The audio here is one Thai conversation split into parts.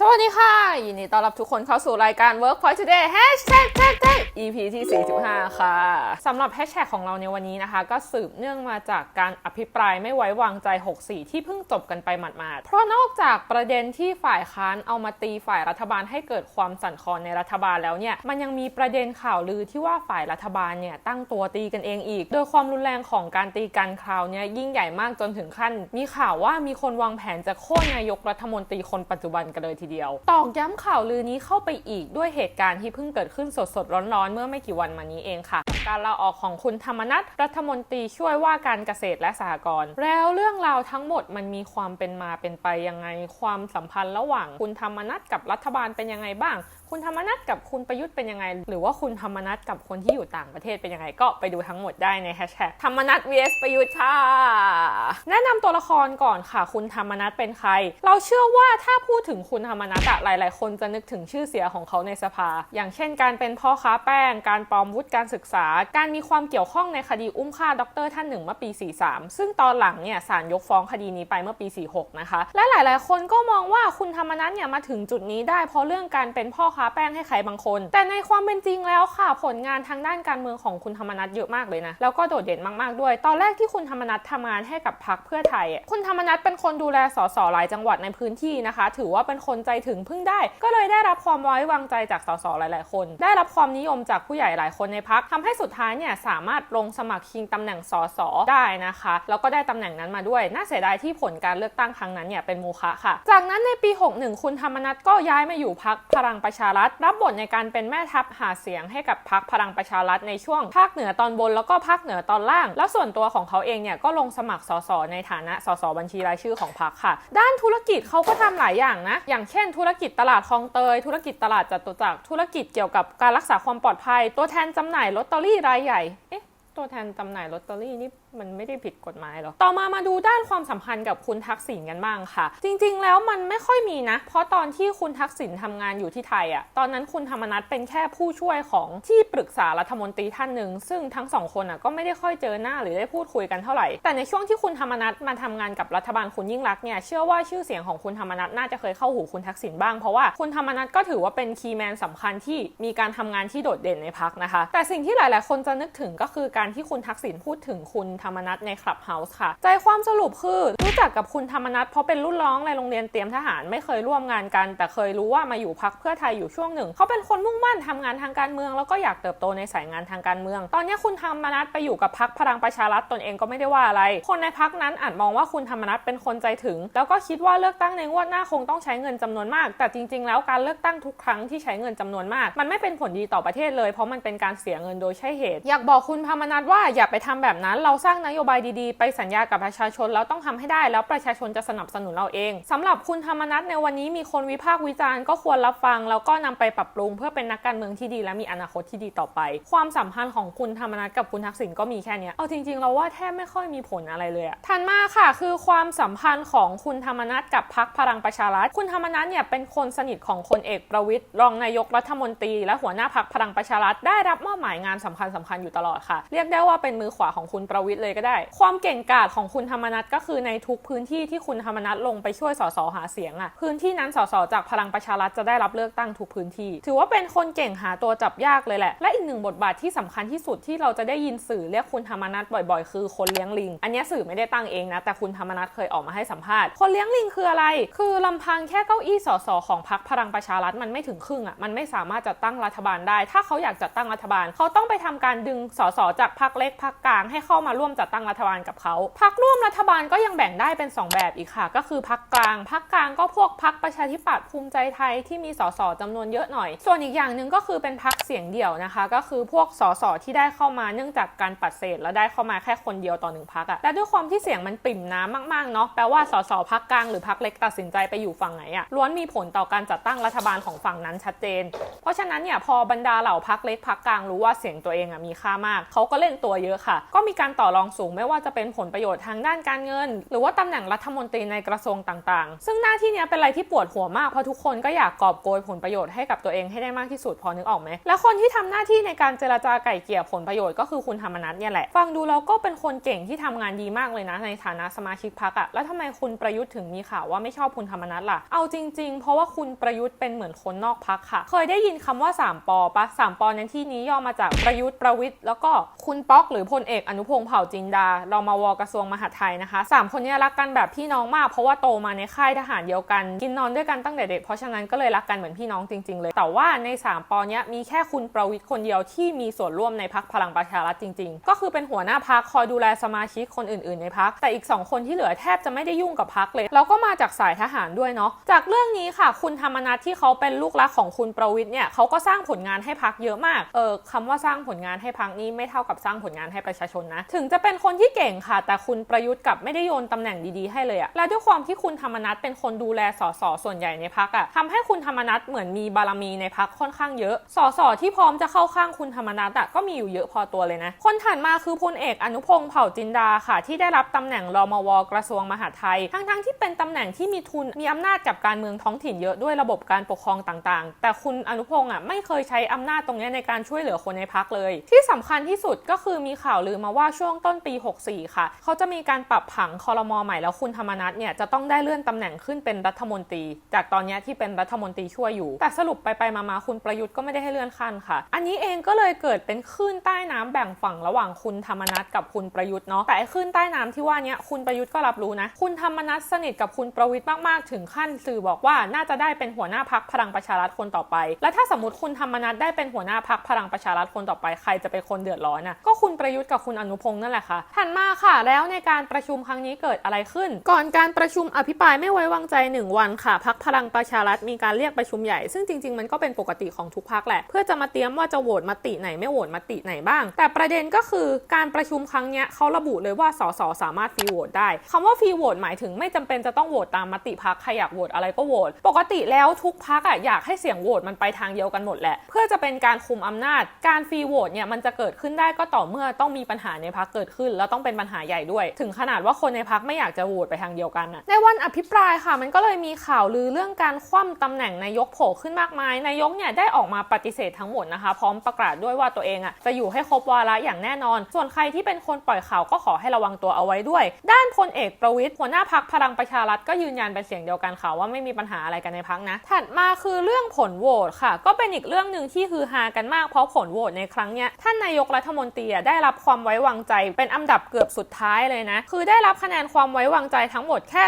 สวัสดีค่ะ ยินดีต้อนรับทุกคนเข้าสู่รายการ Workpoint Today Hashtag Tag Tag EP ที่ 45 ค่ะสำหรับ Hashtag ของเราในวันนี้นะคะ ก็สืบเนื่องมาจากการอภิปรายไม่ไว้วางใจ 64 ที่เพิ่งจบกันไปหมาดๆ เพราะนอกจากประเด็นที่ฝ่ายค้านเอามาตีฝ่ายรัฐบาลให้เกิดความสั่นคลอนในรัฐบาลแล้วเนี่ย มันยังมีประเด็นข่าวลือที่ว่าฝ่ายรัฐบาลเนี่ยตั้งตัวตีกันเองอีก โดยความรุนแรงของการตีกันคราวเนี้ยยิ่งใหญ่มากจนถึงขั้น มีข่าวว่ามีคนวางแผนจะโค่นนายกรัฐมนตรีคนปัจจุบันกันเลยทีเดียว ตอกย้ำข่าวลือนี้เข้าไปอีกด้วยเหตุการณ์ที่เพิ่งเกิดขึ้นสดๆร้อนๆ เมื่อไม่กี่วันมานี้เองค่ะการลาออกของคุณธรรมนัฐรัฐมนตรีช่วยว่าการเกษตรและสหกรณ์แล้วเรื่องราวทั้งหมดมันมีความเป็นมาเป็นไปยังไง ความสัมพันธ์ระหว่างคุณธรรมนัฐกับรัฐบาลเป็นยังไงบ้างคุณธรรมนัฐกับคุณประยุทธ์เป็นยังไง หรือว่าคุณธรรมนัฐกับคนที่อยู่ต่างประเทศเป็นยังไง ก็ไปดูทั้งหมดได้ในแฮชแท็กธรรมนัฐ vs ประยุทธ์ค่ะ แนะนำตัวละครก่อนค่ะ คุณธรรมนัฐเป็นใคร เราเชื่อว่าถ้าพูดถึงคุณธรรมนัฐอะหลาย ๆ คนจะนึกถึงชื่อเสียงของเขาในสภา อย่างเช่น การเป็นพ่อค้าแป้ง การปลอมวุฒิการศึกษา การมีความเกี่ยวข้องในคดีอุ้มฆ่าดรท่านหนึ่งเมื่อปี 43 ซึ่งตอนหลังเนี่ยศาลยกฟ้องคดีนี้ไปเมื่อปี 46 นะคะ และหลาย ๆ คนก็มองว่าคุณธรรมนัฐเนี่ยมาถึงจุดนี้ได้เพราะเรื่องการเป็นพ่อค้าแป้งให้ใครบางคน แต่ในความเป็นจริงแล้วค่ะ ผลงานทางด้านการเมืองของคุณธรรมนัฐเยอะมากเลยนะ แล้วก็โดดเด่นมากๆด้วย ตอนแรกที่คุณธรรมนัฐทำงานให้กับพรรคเพื่อไทย คุณธรรมนัฐเป็นคนดูแลสสหลายจังหวัดในพื้นที่นะคะ ถือว่าเป็นคนใจถึงพึ่งได้ ก็เลยได้รับความไว้วางใจจากสสหลาย ๆ คน ได้รับความนิยมจากผู้ใหญ่หลายคนในพรรคทำให้สุดท้ายเนี่ยสามารถลงสมัครชิงตำแหน่งสสได้นะคะ แล้วก็ได้ตำแหน่งนั้นมาด้วย น่าเสียดายที่ผลการเลือกตั้งครั้งนั้นเนี่ยเป็นโมฆะค่ะ จากนั้นในปี 61 คุณธรรมนัฐก็ย้ายมาอยู่พรรคพลังประชารัฐ รับบทในการเป็นแม่ทัพหาเสียงให้กับพรรคพลังประชารัฐในช่วงภาคเหนือตอนบนแล้วก็ภาคเหนือตอนล่าง แล้วส่วนตัวของเขาเองเนี่ยก็ลงสมัครสสในฐานะสสบัญชีรายชื่อของพรรคค่ะ ด้านธุรกิจเขาก็ทำหลายอย่างนะ อย่างเช่น ธุรกิจตลาดคลองเตย ธุรกิจตลาดจตุจักรธุรกิจเกี่ยวกับการรักษาความปลอดภัย ตัวแทนจำหน่ายลอตเตอรี่รายใหญ่เอ๊ะตัวแทนจำหน่ายลอตเตอรี่นี่ มันไม่ได้ผิดกฎหมายหรอกต่อมามาดูด้านความสัมพันธ์กับคุณทักษิณกันบ้างค่ะ จริงๆ แล้วมันไม่ค่อยมีนะ เพราะตอนที่คุณทักษิณทำงานอยู่ที่ไทยอะ่ะตอนนั้นคุณธรรมนัฐเป็นแค่ผู้ช่วยของที่ปรึกษารัฐมนตรีท่านหนึ่งซึ่งทั้งสองคนอะก็ไม่ได้ค่อยเจอหน้าหรือได้พูดคุยกันเท่าไหร่ แต่ในช่วงที่คุณธรรมนัฐมาทำงานกับรัฐบาลคุณยิ่งรักเนี่ยเชื่อว่าชื่อเสียงของคุณธรรมนัฐน่าจะเคยเข้าหูคุณทักษิณบ้างเพราะว่าคุณธรรมนัฐก็ถือว่าเป็นคีย์แมนสำคัญที่มีการทำงานที่โดดเด่นในพักนะคะ แต่สิ่งที่หลาย ๆ คนจะนึกถึงก็คือการที่คุณทักษิณพูดถึงคุณธรรมนัฐในคลับเฮาส์ค่ะ ใจความสรุปคือ จักกับคุณธรรมนัฐเพราะเป็นรุ่นน้องในโรงเรียนเตรียมทหารไม่เคยร่วมงานกัน แต่เคยรู้ว่ามาอยู่พักเพื่อไทยอยู่ช่วงหนึ่ง เขาเป็นคนมุ่งมั่นทำงานทางการเมือง แล้วก็อยากเติบโตในสายงานทางการเมือง ตอนนี้คุณธรรมนัฐไปอยู่กับพักพลังประชารัฐตนเองก็ไม่ได้ว่าอะไร คนในพักนั้นอาจมองว่าคุณธรรมนัฐเป็นคนใจถึง แล้วก็คิดว่าเลือกตั้งในงวดหน้าคงต้องใช้เงินจำนวนมาก แต่จริง ๆ แล้วการเลือกตั้งทุกครั้งที่ใช้เงินจำนวนมาก มันไม่เป็นผลดีต่อประเทศเลย เพราะมันเป็นการเสียเงินโดยใช่เหตุ อยากบอกคุณธรรมนัฐว่าอย่าไปทำแบบนั้น เราสร้างนโยบายดีๆ ไปสัญญากับประชาชนแล้วต้องทำให้ได้แล้วประชาชนจะสนับสนุนเราเองสำหรับคุณธรรมนัฐในวันนี้มีคนวิพากษ์วิจารณ์ก็ควรรับฟัง แล้วก็นำไปปรับปรุงเพื่อเป็นนักการเมืองที่ดี และมีอนาคตที่ดีต่อไป ความสัมพันธ์ของคุณธรรมนัฐกับคุณทักษิณก็มีแค่นี้เอาจริงๆ เราว่าแทบไม่ค่อยมีผลอะไรเลยอะถัดมาค่ะ คือความสัมพันธ์ของคุณธรรมนัฐกับพรรคพลังประชารัฐ คุณธรรมนัฐเนี่ยเป็นคนสนิทของคนเอกประวิตยรองนายกรัฐมนตรี และหัวหน้าพรรคพลังประชารัฐได้รับมอบหมายงานสำคัญสำคัญอยู่ตลอดค่ะ เรียกได้ว่าเป็นมือขวาของคุณประวิตยเลยก็ได้ ความเก่งกาจของคุณธรรมนัฐก็คือในทุกพื้นที่ที่คุณธรรมนัฐลงไปช่วยสสหาเสียงอะพื้นที่นั้นสสจากพลังประชารัฐจะได้รับเลือกตั้งทุกพื้นที่ ถือว่าเป็นคนเก่งหาตัวจับยากเลยแหละ และอีกหนึ่งบทบาทที่สำคัญที่สุดที่เราจะได้ยินสื่อเรียกคุณธรรมนัฐบ่อยๆ คือคนเลี้ยงลิง อันนี้สื่อไม่ได้ตั้งเองนะแต่คุณธรรมนัฐเคยออกมาให้สัมภาษณ์ คนเลี้ยงลิงคืออะไร คือลำพังแค่เก้าอี้สสของพรรคพลังประชารัฐมันไม่ถึงครึ่งอะมันไม่สามารถจัดตั้งรัฐบาลได้ ถ้าเขาอยากจัดตั้งรัฐบาล เขาต้องไปทำการดึงสสจากพรรคเล็กพรรคกลางให้เข้ามาร่วมจัดตั้งรัฐบาลกับเขาพรรคร่วมรัฐบาลก็ยังแบ่งได้ได้เป็นสองแบบอีกค่ะ ก็คือพรรคกลางพรรคกลางก็พวกพรรคประชาธิปัตย์ภูมิใจไทยที่มีสสจำนวนเยอะหน่อย ส่วนอีกอย่างหนึ่งก็คือเป็นพรรคเสียงเดี่ยวนะคะ ก็คือพวกสสที่ได้เข้ามาเนื่องจากการปัดเศษแล้วได้เข้ามาแค่คนเดียวต่อหนึ่งพรรคอะและด้วยความที่เสียงมันปิ่มน้ำมากๆเนาะแปลว่าสสพรรคกลางหรือพรรคเล็กตัดสินใจไปอยู่ฝั่งไหนอะล้วนมีผลต่อการจัดตั้งรัฐบาลของฝั่งนั้นชัดเจน เพราะฉะนั้นเนี่ยพอบรรดาเหล่าพรรคเล็กพรรคกลางรู้ว่าเสียงตัวเองอะมีค่ามากเขาก็เล่นตัวเยอะค่ะ ก็มีการต่อรองสูงไม่ว่าจะเป็นผลประโยชน์ทางด้านการเงิน หรือว่าตำแหน่งรัฐมนตรีในกระทรวงต่างๆ ซึ่งหน้าที่นี้เป็นอะไรที่ปวดหัวมากเพราะทุกคนก็อยากกอบโกยผลประโยชน์ให้กับตัวเองให้ได้มากที่สุดพอนึกออกไหมและคนที่ทำหน้าที่ในการเจรจาไก่เกี่ยผลประโยชน์ก็คือคุณธรรมนัฐเนี่ยแหละฟังดูแล้วก็เป็นคนเก่งที่ทำงานดีมากเลยนะในฐานะสมาชิกพรรคอะแล้วทำไมคุณประยุทธ์ถึงมีข่าวว่าไม่ชอบคุณธรรมนัฐล่ะเอาจริง ๆ เพราะว่าคุณประยุทธ์เป็นเหมือนคนนอกพรรคค่ะ เคยได้ยินคำว่า 3ปอปะสามปอในที่นี้ย่อมาจากประยุทธ์ประวิทย์แล้วก็คุณป๊อกหรือพลเอกอนุพงษ์เผ่าจินดารองมาวกระทรวงมหาดไทยนะคะสามคนนี้รักกันแบบพี่น้องมากเพราะว่าโตมาในค่ายทหารเดียวกัน กินนอนด้วยกันตั้งแต่เด็กเพราะฉะนั้นก็เลยรักกันเหมือนพี่น้องจริง ๆ เลย แต่ว่าใน 3ปอนี้มีแค่คุณประวิทย์คนเดียวที่มีส่วนร่วมในพักพลังประชารัฐจริง ๆ ก็คือเป็นหัวหน้าพักคอยดูแลสมาชิกคนอื่น ๆ ในพักแต่อีก 2 คนที่เหลือแทบจะไม่ได้ยุ่งกับพักเลยแล้วก็มาจากสายทหารด้วยเนาะจากเรื่องนี้ค่ะ คุณธรรมนัฐที่เขาเป็นลูกรักของคุณประวิทย์เนี่ยเขาก็สร้างผลงานให้พักเยอะมากเออคำว่าสร้างผลงานให้พักนี้ไม่เท่ากับสร้างผลงานให้ประชาชนนะ ถึงจะเป็นคนที่เก่งค่ะ แต่คุณประยุทธ์กับไม่ได้โยนตำแหน่งดีๆให้เลยอะและด้วยความที่คุณธรรมนัฐเป็นคนดูแลสสส่วนใหญ่ในพักอะทำให้คุณธรรมนัฐเหมือนมีบารมีในพักค่อนข้างเยอะสสที่พร้อมจะเข้าข้างคุณธรรมนัฐอะก็มีอยู่เยอะพอตัวเลยนะ คนถัดมาคือพลเอกอนุพงษ์เผ่าจินดาค่ะ ที่ได้รับตำแหน่งรมวกระทรวงมหาดไทย ทั้งๆที่เป็นตำแหน่งที่มีทุนมีอำนาจกับการเมืองท้องถิ่นเยอะด้วยระบบการปกครองต่างๆ แต่คุณอนุพงษ์อะไม่เคยใช้อำนาจตรงนี้ในการช่วยเหลือคนในพักเลย ที่สำคัญที่สุดก็คือมีข่าวลือมาว่าช่วงต้นปี 64 ค่ะ เขาจะมีการปรับผังคอรมอใหม่แล้วคุณธรรมนัฐเนี่ยจะต้องได้เลื่อนตำแหน่งขึ้นเป็นรัฐมนตรี จากตอนนี้ที่เป็นรัฐมนตรีช่วยอยู่ แต่สรุปไปๆมาๆคุณประยุทธ์ก็ไม่ได้ให้เลื่อนขั้นค่ะ อันนี้เองก็เลยเกิดเป็นคลื่นใต้น้ำแบ่งฝั่งระหว่างคุณธรรมนัฐกับคุณประยุทธ์เนาะแต่ไอ้คลื่นใต้น้ำที่ว่านี้คุณประยุทธ์ก็รับรู้นะคุณธรรมนัฐสนิทกับคุณประวิทย์มากๆ ถึงขั้นสื่อบอกว่าน่าจะได้เป็นหัวหน้าพักพลังประชารัฐคนต่อไป และถ้าสมมติคุณธรรมนัฐได้เป็นหัวหน้าพักพลังประชารัฐคนต่อไปใครจะเป็นคนเดือดร้อนน่ะก็คุณประยุทธ์กับคุณอนุพงษ์นั่นแหละค่ะถัดมาค่ะ แล้วในการประชุมครั้งนี้เกิดอะไรขึ้น ก่อนการประชุมอภิปรายไม่ไว้วางใจ 1 วันค่ะพักพลังประชารัฐมีการเรียกประชุมใหญ่ ซึ่งจริง ๆ มันก็เป็นปกติของทุกพักแหละ เพื่อจะมาเตรียมว่าจะโหวตมติไหนไม่โหวตมติไหนบ้าง แต่ประเด็นก็คือการประชุมครั้งเนี้ยเขาระบุเลยว่าสสสามารถฟรีโหวตได้คำว่าฟรีโหวตหมายถึงไม่จำเป็นจะต้องโหวตตามมติพักใครอยากโหวตอะไรก็โหวตปกติแล้วทุกพักอะอยากให้เสียงโหวตมันไปทางเดียวกันหมดแหละ เพื่อจะเป็นการคุมอำนาจ การฟรีโหวตเนี่ยมันจะเกิดขึ้นได้ก็ต่อเมื่อต้องมีปัญหาในพักเกิดขึ้น แล้วต้องเป็นปัญหาใหญ่ด้วย ถึงขนาดว่าคนในพักไม่อยากจะโหวตไปทางเดียวกันอะในวันอภิปรายค่ะ มันก็เลยมีข่าวลือเรื่องการคว่ำตำแหน่งนายกโผล่ขึ้นมากมาย นายกเนี่ยได้ออกมาปฏิเสธทั้งหมดนะคะ พร้อมประกาศด้วยว่าตัวเองอะจะอยู่ให้ครบวาระอย่างแน่นอน ส่วนใครที่เป็นคนปล่อยข่าวก็ขอให้ระวังตัวเอาไว้ด้วย ด้านพลเอกประวิตยหัวหน้าพักพลังประชารัฐก็ยืนยันเป็นเสียงเดียวกันค่ะว่าไม่มีปัญหาอะไรกันในพักนะ ถัดมาคือเรื่องผลโหวตค่ะ ก็เป็นอีกเรื่องหนึ่งที่ฮือฮากันมากเพราะผลโหวตในครั้งเนี้ยท่านนายกรัฐมนตรีได้รับความไว้วางใจ เป็นอันดับเกือบสุดท้ายเลยนะ คือได้รับคะแนนความไว้วางใจทั้งหมดแค่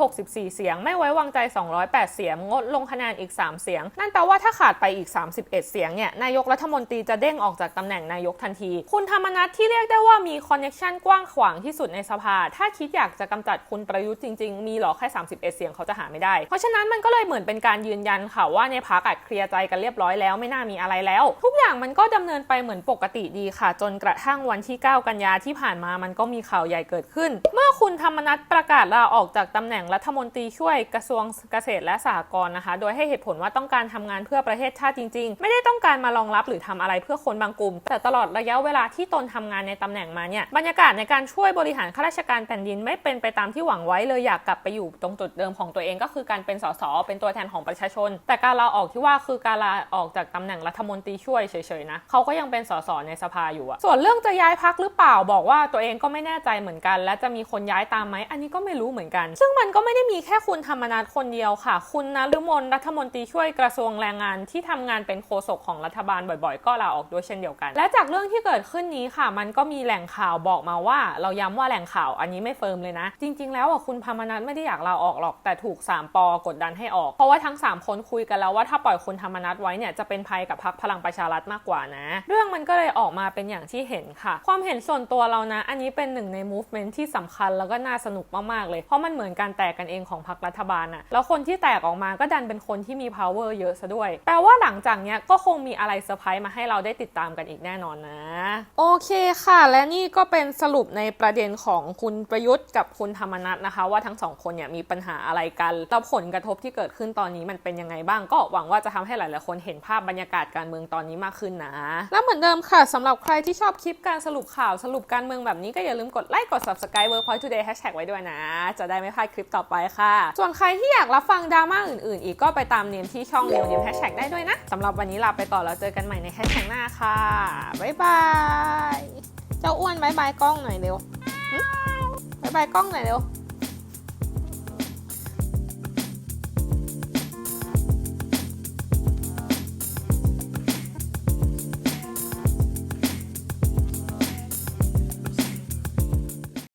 264 เสียง ไม่ไว้วางใจ 208 เสียง งดลงคะแนนอีก 3 เสียง นั่นแปลว่าถ้าขาดไปอีก 31 เสียงเนี่ยนายกรัฐมนตรีจะเด้งออกจากตำแหน่งนายกทันที คุณธรรมนัฐที่เรียกได้ว่ามีคอนเนคชันกว้างขวางที่สุดในสภา ถ้าคิดอยากจะกำจัดคุณประยุทธ์จริง ๆ มีหรอแค่ 31 เสียงเขาจะหาไม่ได้ เพราะฉะนั้นมันก็เลยเหมือนเป็นการยืนยันค่ะว่าในพักอะเคลียร์ใจกันเรียบร้อยแล้วไม่น่ามีอะไรแล้ว ทุกอย่างมันก็ดำเนินไปเหมือนปกติดีค่ะ จนกระทั่งวันที่ 9 กันยาที่ผ่านมามันก็มีข่าวใหญ่เกิดขึ้น เมื่อคุณธรรมนัฐประกาศลาออกจากตำแหน่งรัฐมนตรีช่วยกระทรวงเกษตรและสหกรณ์นะคะ โดยให้เหตุผลว่าต้องการทำงานเพื่อประเทศชาติจริง ๆ ไม่ได้ต้องการมารองรับหรือทำอะไรเพื่อคนบางกลุ่ม แต่ตลอดระยะเวลาที่ตนทำงานในตำแหน่งมาเนี่ยบรรยากาศในการช่วยบริหารข้าราชการแผ่นดินไม่เป็นไปตามที่หวังไว้เลยอยากกลับไปอยู่ตรงจุดเดิมของตัวเองก็คือการเป็นสสเป็นตัวแทนของประชาชน แต่การลาออกที่ว่าคือการลาออกจากตำแหน่งรัฐมนตรีช่วยเฉยๆนะเขาก็ยังเป็นสสในสภาอยู่อะส่วนเรื่องจะย้ายพักหรือเปล่าบอกว่าตัวเองก็ไม่แน่ใจเหมือนกัน และจะมีคนย้ายตามไหมอันนี้ก็ไม่รู้เหมือนกัน ซึ่งมันก็ไม่ได้มีแค่คุณธรรมนัฐคนเดียวค่ะ คุณนฤมลรัฐมนตรีช่วยกระทรวงแรงงานที่ทำงานเป็นโฆษกของรัฐบาลบ่อยๆ ก็ลาออกด้วยเช่นเดียวกัน และจากเรื่องที่เกิดขึ้นนี้ค่ะ มันก็มีแหล่งข่าวบอกมาว่า เราย้ำว่าแหล่งข่าวอันนี้ไม่เฟิร์มเลยนะ จริง ๆ แล้วอะคุณธรรมนัฐไม่ได้อยากลาออกหรอกแต่ถูก 3ปอกดดันให้ออกเพราะว่าทั้ง 3 คนคุยกันแล้วว่าถ้าปล่อยคุณธรรมนัฐไว้เนี่ยจะเป็นภัยกับพรรคพลังประชารัฐมากกว่านะ เรื่องมันก็เลยออกมาเป็นอย่างที่เห็นค่ะ ความเห็นส่วนตัวเรานะ อันนี้เป็นหนึ่งใน movement ที่สำคัญแล้วก็น่าสนุกมากๆเลย เพราะมันเหมือนการแตกกันเองของพรรครัฐบาลอะแล้วคนที่แตกออกมาก็ดันเป็นคนที่มี power เยอะซะด้วย แปลว่าหลังจากเนี้ยก็คงมีอะไรเซอร์ไพรส์มาให้เราได้ติดตามกันอีกแน่นอนนะ โอเคค่ะ และนี่ก็เป็นสรุปในประเด็นของคุณประยุทธ์กับคุณธรรมนัฐนะคะ ว่าทั้งสองคนเนี่ยมีปัญหาอะไรกันแล้วผลกระทบที่เกิดขึ้นตอนนี้มันเป็นยังไงบ้างก็หวังว่าจะทำให้หลายๆคนเห็นภาพบรรยากาศการเมืองตอนนี้มากขึ้นนะ แล้วเหมือนเดิมค่ะสำหรับใครที่ชอบคลิปการสรุปข่าวสรุปการเมืองแบบนี้ก็อย่าลืมกดไลค์กด subscribe Workpoint Today ชแท็กไว้ด้วยนะ จะได้ไม่พลาดคลิปต่อไปค่ะ ส่วนใครที่อยากรับฟังดราม่าอื่นๆ อีกก็ไปตามเนียมที่ช่องเนียมเนียมแฮชแท็กได้ด้วยนะสำหรับวันนี้ลาไปต่อแล้วเจอกันใหม่ในแฮชแท็กหน้าค่ะบ๊ายบายเจ้าอ้วนบายบายกล้องหน่อยเร็วบายบายกล้องหน่อยเร็ว